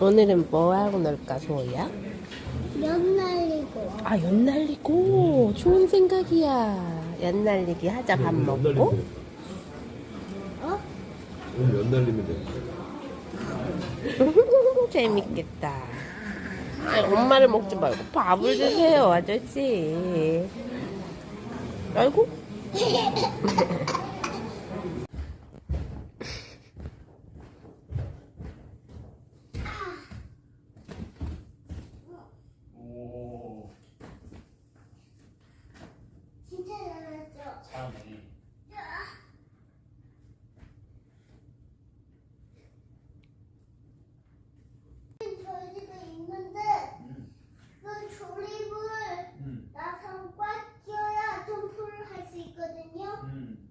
오늘은 뭐 하고 놀까, 소희야? 연 날리고 아, 연 날리고. 좋은 생각이야. 연 날리기 하자, 밥 먹고. 어? 오늘 연날리면 돼. 재밌겠다. 아이, 엄마를 먹지 말고 밥을 드세요, 아저씨. 아이고. 오, 진짜 잘했죠? 잘하네. 저희 집에 있는데 음, 그 조립을 음, 나상 꽉 끼워야 점프를 할 수 있거든요. 음.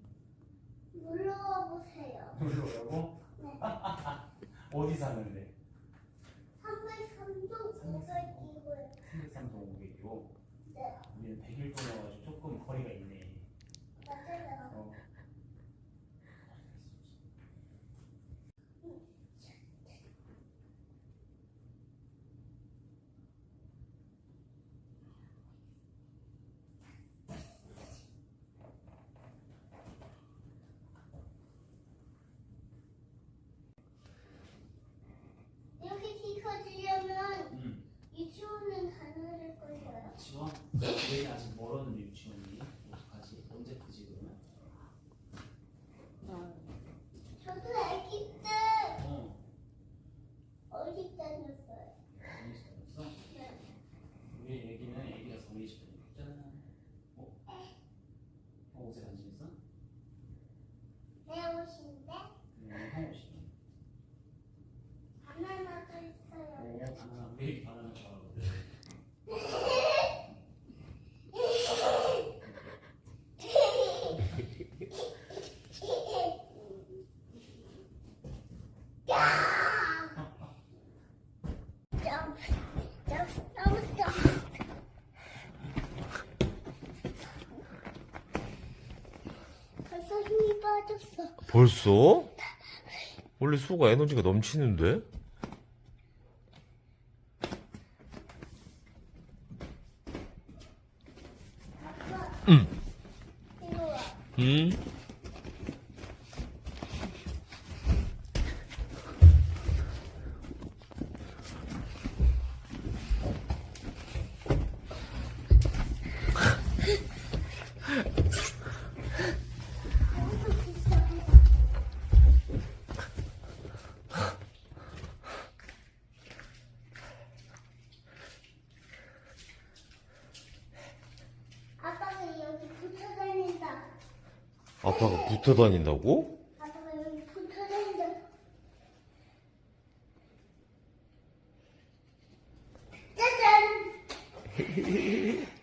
눌러와 보세요. 놀러가고? 네. 어디 사는데? 303동 500기고요. 303동 500이고. 네, 우리는 100일 동안가지고 조금 거리가 있네. 맞아요. 어. 이렇게 키워주려면 음. 유치원은 가능할 거예요. 유치원? 우리 아직 멀었는데 유치원이. 어떡하지? 언제 크지 그러면? 저도 아기 때 어. 어디 다녔어요? 재밌었어? 네. 우리 애기는 애기라서 우리 집 다녔잖아. 어? 어, 옷에 관심 있어? 내 옷인데 네, 형 옷이. 바나나도 있어요. 오, 바나나. 우리 애기 바나나 벌써 힘이 빠졌어. 벌써? 원래 수가 에너지가 넘치는데? 아빠, 응. 와. 응? 아빠가 붙어 다닌다고? 아빠가 여기 붙어 다닌다. 짜잔!